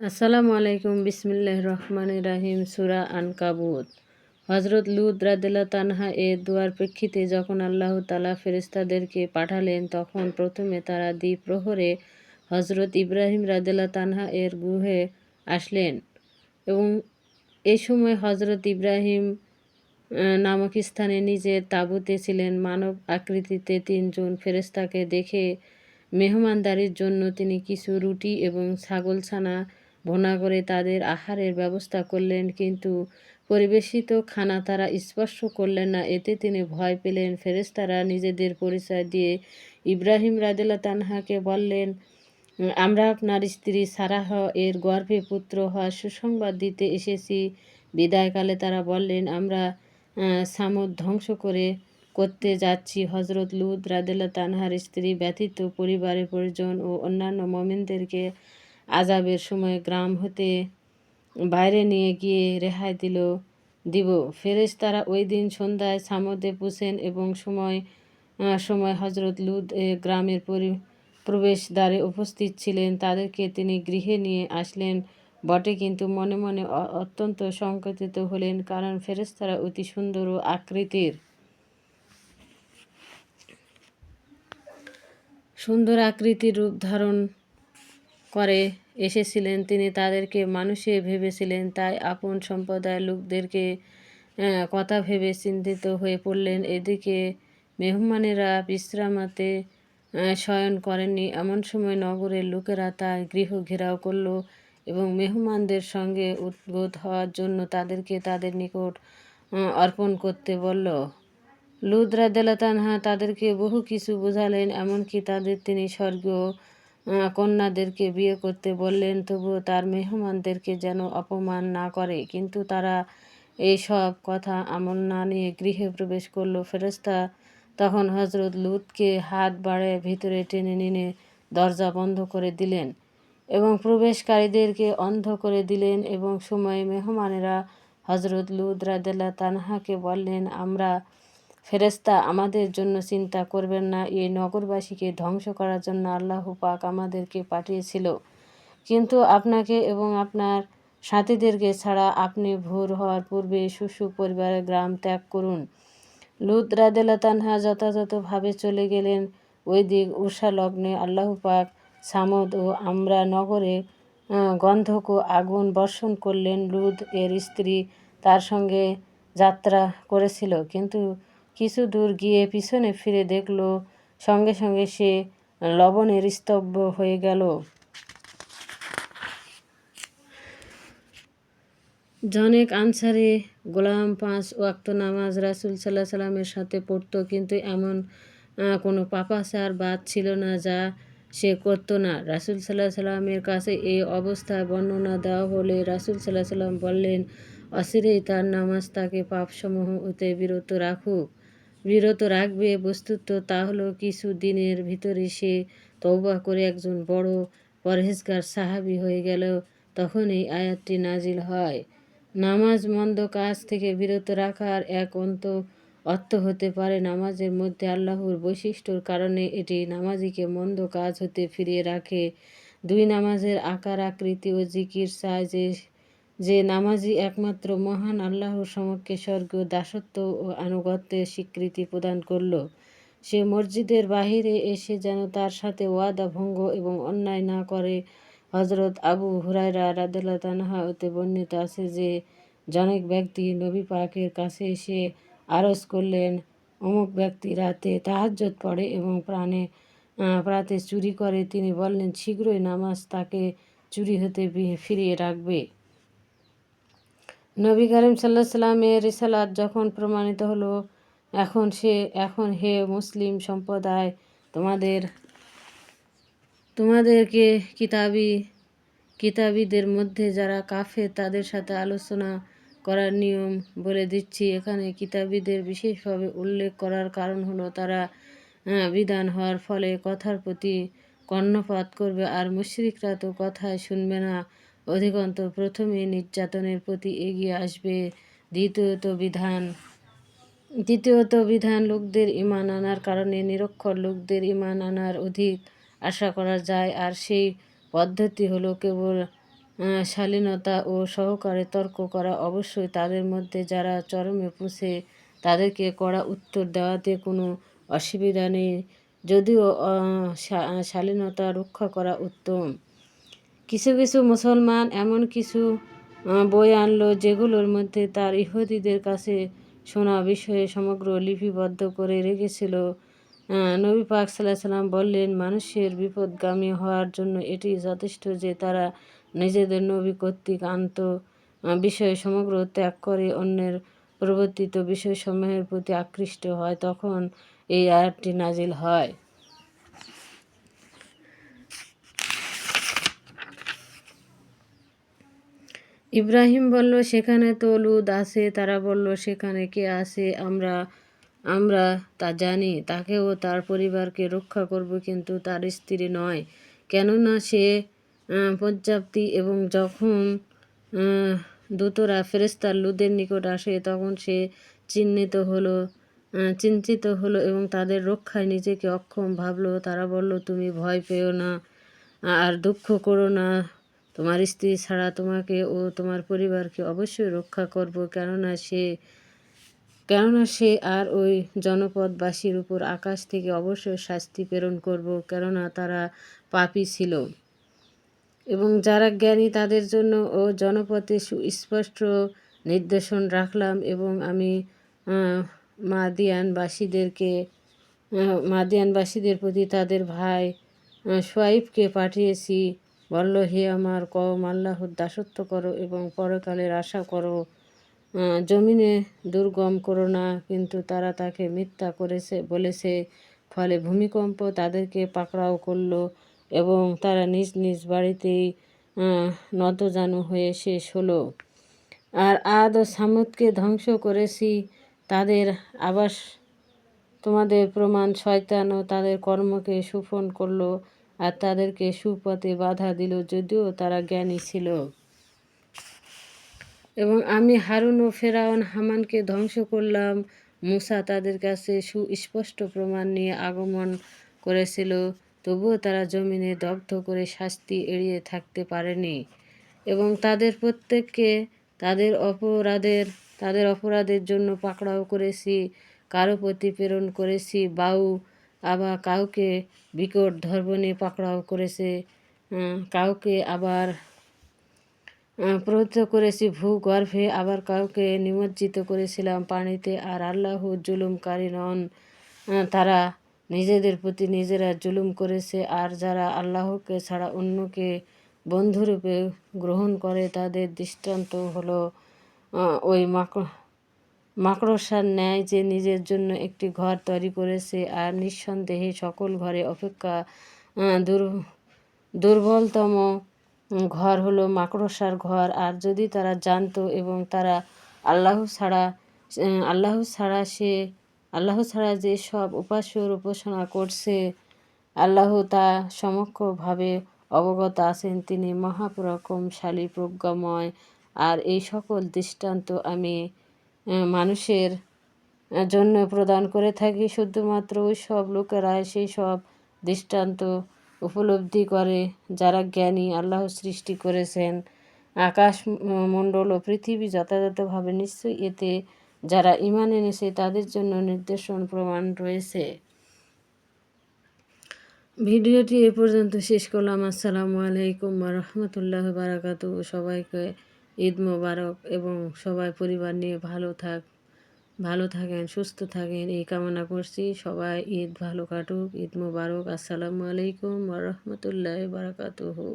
আসসালামু আলাইকুম বিসমিল্লাহ রহমান রাহিম, সুরা আনকাবুত। হজরত লুদ রাদিল্লা তানহা এ দুয়ার প্রেক্ষিতে যখন আল্লাহ তালা ফেরিস্তাদেরকে পাঠালেন, তখন প্রথমে তারা দ্বিপ্রহরে হজরত ইব্রাহিম রাদিল্লা তানহা এর গুহে আসলেন এবং এ সময় হজরত ইব্রাহিম নামক স্থানে নিজের তাঁবুতে ছিলেন। মানব আকৃতিতে তিনজন ফেরেস্তাকে দেখে মেহমানদারির জন্য তিনি কিছু রুটি এবং ছাগলছানা ভোনা করে তাদের আহারের ব্যবস্থা করলেন, কিন্তু পরিবেশিত খানা তারা স্পর্শ করলেন না। এতে তিনি ভয় পেলেন। ফেরেস্তারা নিজেদের পরিচয় দিয়ে ইব্রাহিম রাদিল্লা তানহাকে বললেন, আমরা আপনার স্ত্রী সারাহ এর গর্ভে পুত্র হওয়ার সুসংবাদ দিতে এসেছি। বিদায়কালে তারা বললেন, আমরা সামদ ধ্বংস করে করতে যাচ্ছি। হজরত লুদ রাদেলা তানহার স্ত্রী ব্যতীত পরিবারের পরিজন ও অন্যান্য মমিনদেরকে আজাবের সময় গ্রাম হতে বাইরে নিয়ে গিয়ে রেহাই দিল দিব। ফেরেশ তারা ওই দিন সন্ধ্যায় সামদে পুষেন এবং সময় সময় হজরত লুদ গ্রামের পরি, প্রবেশদ্বারে উপস্থিত ছিলেন। তাদেরকে তিনি গৃহে নিয়ে আসলেন। বটে কিন্তু মনে মনে অত্যন্ত সংকটিত হলেন কারণ ফেরেস্তারা অতি সুন্দর ও আকৃতির। সুন্দর আকৃতির রূপ ধারণ করে এসেছিলেন। তিনি তাদেরকে মানুষে ভেবেছিলেন, তাই আপন সম্প্রদায়ের লোকদেরকে কথা ভেবে চিন্তিত হয়ে পড়লেন। এদিকে মেহমানেরা বিশ্রামাতে শয়ন করেননি। এমন সময় নগরের লোকেরা তার গৃহ ঘেরাও করল এবং মেহমানদের সঙ্গে উদ্বোধ হওয়ার জন্য তাদেরকে তাদের নিকট অর্পণ করতে বলল। লুদরা দেলাতানহা তাদেরকে বহু কিছু বোঝালেন, এমনকি তাদের তিনি স্বর্গীয় কন্যাদেরকে বিয়ে করতে বললেন, তবুও তার মেহমানদেরকে যেন অপমান না করে। কিন্তু তারা এই সব কথা আমল না নিয়ে গৃহে প্রবেশ করল। ফেরস্তা তখন হজরত লুতকে হাত বাড়ে ভিতরে টেনে নিনে দরজা বন্ধ করে দিলেন এবং প্রবেশকারীদেরকে অন্ধ করে দিলেন এবং সময়ে মেহমানেরা হজরত লুদ তানহাকে বললেন, আমরা ফেরেস্তা আমাদের জন্য চিন্তা করবেন না, এই নগরবাসীকে ধ্বংস করার জন্য আল্লাহ পাক আমাদেরকে পাঠিয়েছিল। কিন্তু আপনাকে এবং আপনার সাথীদেরকে ছাড়া আপনি ভোর হওয়ার পূর্বে শুশু পরিবারের গ্রাম ত্যাগ করুন। লুত রাদেলা তানহা যথাযথভাবে চলে গেলেন। ওই দিক উষা লগ্নে আল্লাহ পাক সামদ ও আমরা নগরে গন্ধক ও আগুন বর্ষণ করলেন। লুদ এর স্ত্রী তার সঙ্গে যাত্রা করেছিল। কিন্তু কিছু দূর গিয়ে পিছনে ফিরে দেখল, সঙ্গে সঙ্গে সে লবণের স্তব্ধ হয়ে গেল। জনেক আনসারে গোলাম পাঁচ ওয়াক্ত নামাজ রাসুল সাল্লাহ সাল্লামের সাথে পড়ত, কিন্তু এমন কোনো পাপাচার বাদ ছিল না যা সে করতো না। রাসুল সাল্লাহ সাল্লামের কাছে এই অবস্থায় বর্ণনা দেওয়া হলে রাসুল সাল্লাহ সাল্লাম বললেন অসিরেই তার নামাজ তাকে পাপসমূহ হতে বিরত রাখুক। বিরত রাখবে বস্তুত তা হলো কিছু দিনের ভিতরে সে তৌবা করে একজন বড় পরহেজগার সাহাবি হয়ে গেল। তখন এই আয়াতটি নাজিল হয়। নামাজ মন্দ কাজ থেকে বিরত রাখার এক অন্ত অর্থ হতে পারে নামাজের মধ্যে আল্লাহর বৈশিষ্ট্যর কারণে এটি নামাজিকে মন্দ কাজ হতে ফিরিয়ে রাখে। দুই নামাজের আকার, আকৃতি ও জিকির চায় যে নামাজি একমাত্র মহান আল্লাহর সমক্ষে স্বর্গ দাসত্ব ও আনুগত্যের স্বীকৃতি প্রদান করল। সে মসজিদের বাহিরে এসে যেন তার সাথে ওয়াদা ভঙ্গ এবং অন্যায় না করে। হজরত আবু হুরাইরা রাদেলা তানহা হতে বর্ণিত আছে যে, জনক ব্যক্তি নবী পাকের কাছে এসে আরজ করলেন, অমুক ব্যক্তি রাতে তাহাজ্জত পড়ে এবং প্রাণে প্রাতে চুরি করে। তিনি বললেন, শীঘ্রই নামাজ তাকে চুরি হতে ফিরিয়ে রাখবে। নবী করিম সাল্লাহ সাল্লামের রিসালাত যখন প্রমাণিত হলো, এখন সে, এখন হে মুসলিম সম্প্রদায়, তোমাদের, তোমাদেরকে কিতাবি, কিতাবীদের মধ্যে যারা কাফে তাদের সাথে আলোচনা করার নিয়ম বলে দিচ্ছি। এখানে কিতাবীদের বিশেষভাবে উল্লেখ করার কারণ হলো, তারা বিধান হওয়ার ফলে কথার প্রতি কর্ণপাত করবে, আর মুশ্রিকরা তো কথায় শুনবে না। অধিকন্ত প্রথমে নির্যাতনের প্রতি এগিয়ে আসবে দ্বিতীয়ত বিধান। দ্বিতীয়ত বিধান, লোকদের ইমান আনার কারণে নিরক্ষর লোকদের ইমান আনার অধিক আশা করা যায়। আর সেই পদ্ধতি হলো কেবল শালীনতা ও সহকারে তর্ক করা। অবশ্যই তাদের মধ্যে যারা চরমে পুষে তাদেরকে কড়া উত্তর দেওয়াতে কোনো অসুবিধা নেই। যদিও শালীনতা রক্ষা করা উত্তম। কিছু কিছু মুসলমান এমন কিছু বই আনলো যেগুলোর মধ্যে তার ইহুদিদের কাছে শোনা বিষয়ে সমগ্র লিপিবদ্ধ করে রেখেছিল। নবী পাক সাল্লাহ সাল্লাম বললেন, মানুষের বিপদগামী হওয়ার জন্য এটি যথেষ্ট যে তারা নিজেদের নবী কর্তৃক আন্ত বিষয়ে সমগ্র ত্যাগ করে অন্যের প্রবর্তিত বিষয়সমূহের প্রতি আকৃষ্ট হয়। তখন এই আয়াতটি নাজিল হয়। ইব্রাহিম বলল, সেখানে তো লুদ আছে, তারা বলল, সেখানে কে আছে? আমরা আমরা তা জানি। তাকেও তার পরিবারকে রক্ষা করব, কিন্তু তার স্ত্রী নয়। কেননা সে পর্যাপ্তি এবং যখন দূতরা ফেরেস্তার লুদের নিকট আসে, তখন সে চিহ্নিত হলো চিন্তিত হলো এবং তাদের রক্ষায় নিজেকে অক্ষম ভাবলো। তারা বলল, তুমি ভয় পেও না, আর দুঃখ করো না। তোমার স্ত্রী ছাড়া তোমাকে ও তোমার পরিবারকে অবশ্যই রক্ষা করব। কেননা সে কেননা সে আর ওই জনপদবাসীর উপর আকাশ থেকে অবশ্যই শাস্তি প্রেরণ করব, কেননা তারা পাপি ছিল। এবং যারা জ্ঞানী, তাদের জন্য ও জনপথে সুস্পষ্ট নির্দেশন রাখলাম এবং আমি মাদিয়ানবাসীদেরকে মাদিয়ানবাসীদের প্রতি তাদের ভাই সোয়াইফকে পাঠিয়েছি। বলল, হে আমার কম আল্লাহর দাসত্ব করো এবং পরকালের আশা করো। জমিনে দুর্গম করো না, কিন্তু তারা তাকে মিথ্যা করেছে, বলেছে। ফলে ভূমিকম্প তাদেরকে পাকড়াও করল এবং তারা নিজ নিজ বাড়িতেই নতজানু হয়ে শেষ হলো। আর আদ ও সামুদকে ধ্বংস করেছি, তাদের আবাস তোমাদের প্রমাণ শয়তান ও তাদের কর্মকে সুফল করল। আর তাদেরকে সুপথে বাধা দিল যদিও তারা জ্ঞানী ছিল। এবং আমি হারুন ও ফেরাউন হামানকে ধ্বংস করলাম। মুসা তাদের কাছে সুস্পষ্ট প্রমাণ নিয়ে আগমন করেছিল। তবুও তারা জমিনে দগ্ধ করে শাস্তি এড়িয়ে থাকতে পারেনি এবং তাদের প্রত্যেককে তাদের অপরাধের তাদের অপরাধের জন্য পাকড়াও করেছি কারও প্রতি প্রেরণ করেছি বাউ আবার কাউকে বিকট ধর্বণে পাকড়াও করেছে কাউকে আবার প্রবৃত্ত করেছি ভূগর্ভে, আবার কাউকে নিমজ্জিত করেছিলাম পানিতে। আর আল্লাহ জুলুমকারী নন তারা নিজেদের প্রতি নিজেরা জুলুম করেছে। আর যারা আল্লাহকে ছাড়া অন্যকে বন্ধুরূপে গ্রহণ করে, তাদের দৃষ্টান্ত হলো ওই মাকড় মাকড়সার ন্যায় যে নিজের জন্য একটি ঘর তৈরি করেছে আর নিঃসন্দেহে সকল ঘরে অপেক্ষা দুর, দুর্বলতম ঘর হলো মাকড়সার ঘর। আর যদি তারা জানতো এবং তারা আল্লাহ ছাড়া আল্লাহ ছাড়া সে, আল্লাহ ছাড়া যে সব উপাস্যর উপাসনা করছে, আল্লাহ তা সমক্ষভাবে অবগত আছেন। তিনি মহাপরাক্রমশালী, প্রজ্ঞাময়। আর এই সকল দৃষ্টান্ত আমি মানুষের জন্য প্রদান করে থাকি। শুধুমাত্র ওই সব লোকেরা সেই সব দৃষ্টান্ত উপলব্ধি করে, যারা জ্ঞানী আল্লাহ সৃষ্টি করেছেন। আকাশ মণ্ডল ও পৃথিবী যথাযথভাবে নিশ্চয়ই এতে যারা ইমান এনেছে, তাদের জন্য নির্দেশন প্রমাণ রয়েছে। ভিডিওটি এ পর্যন্ত শেষ করলাম। আসসালামু আলাইকুম রহমতুল্লাহ বারাকাতু সবাইকে ঈদ মোবারক এবং সবাই পরিবার নিয়ে ভালো থাক, ভালো থাকেন, সুস্থ থাকেন, এই কামনা করছি। সবাই ঈদ ভালো কাটুক, ঈদ মোবারক। আসসালামু আলাইকুম রহমতুল্লাহ বারাকাতুহু।